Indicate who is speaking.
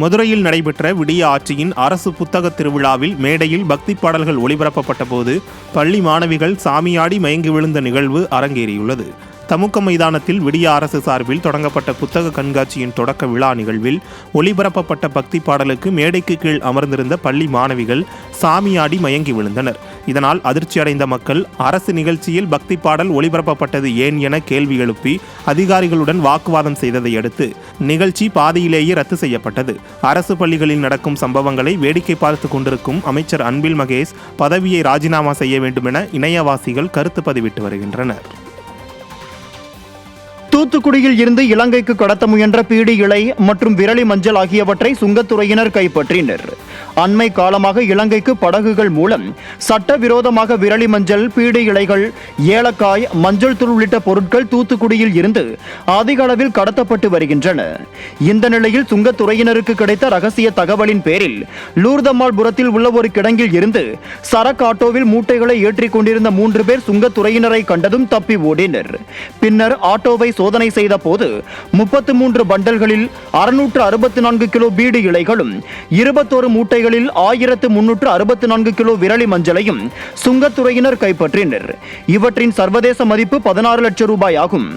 Speaker 1: மதுரையில் நடைபெற்ற விடிய ஆட்சியின் அரசு புத்தக திருவிழாவில் மேடையில் பக்தி பாடல்கள் ஒளிபரப்பப்பட்ட போது பள்ளி மாணவிகள் சாமியாடி மயங்கி விழுந்த நிகழ்வு அரங்கேறியுள்ளது. தமுக்க மைதானத்தில் விடிய அரசு சார்பில் தொடங்கப்பட்ட புத்தக கண்காட்சியின் தொடக்க விழா நிகழ்வில் ஒளிபரப்பப்பட்ட பக்தி பாடலுக்கு மேடைக்கு கீழ் அமர்ந்திருந்த பள்ளி மாணவிகள் சாமியாடி மயங்கி விழுந்தனர். இதனால் அதிர்ச்சியடைந்த மக்கள் அரசு நிகழ்ச்சியில் பக்தி பாடல் ஒளிபரப்பப்பட்டது ஏன் என கேள்வி எழுப்பி அதிகாரிகளுடன் வாக்குவாதம் செய்ததை அடுத்து நிகழ்ச்சி பாதியிலேயே ரத்து செய்யப்பட்டது. அரசு பள்ளிகளில் நடக்கும் சம்பவங்களை வேடிக்கை பார்த்து கொண்டிருக்கும் அமைச்சர் அன்பில் மகேஷ் பதவியை ராஜினாமா செய்ய வேண்டுமென இணையவாசிகள் கருத்து பதிவிட்டு வருகின்றனர்.
Speaker 2: தூத்துக்குடியில் இருந்து இலங்கைக்கு கடத்த முயன்ற பீடி இலை மற்றும் விரலி மஞ்சள் ஆகியவற்றை சுங்கத்துறையினர் கைப்பற்றினர். அண்மை காலமாக இலங்கைக்கு படகுகள் மூலம் சட்டவிரோதமாக விரலி மஞ்சள் பீடி இலைகள் ஏலக்காய் மஞ்சள் தூள் உள்ளிட்ட பொருட்கள் தூத்துக்குடியில் இருந்து அதிக அளவில் கடத்தப்பட்டு வருகின்றன. இந்த நிலையில் சுங்கத்துறையினருக்கு கிடைத்த ரகசிய தகவலின் பேரில் லூர்தம்மாள்புரத்தில் உள்ள ஒரு கிடங்கில் இருந்து சரக்கு ஆட்டோவில் மூட்டைகளை ஏற்றிக் கொண்டிருந்த மூன்று பேர் சுங்கத்துறையினரை கண்டதும் தப்பி ஓடினர். பின்னர் ஆட்டோவை சோதனை சோதனை செய்த போது முப்பத்து மூன்று பண்டல்களில் அறுநூற்று அறுபத்தி நான்கு கிலோ பீடு இலைகளும் இருபத்தோரு மூட்டைகளில் ஆயிரத்து முன்னூற்று அறுபத்தி நான்கு கிலோ விரலி மஞ்சளையும் சுங்கத்துறையினர் கைப்பற்றினர். இவற்றின் சர்வதேச மதிப்பு பதினாறு லட்சம் ரூபாய் ஆகும்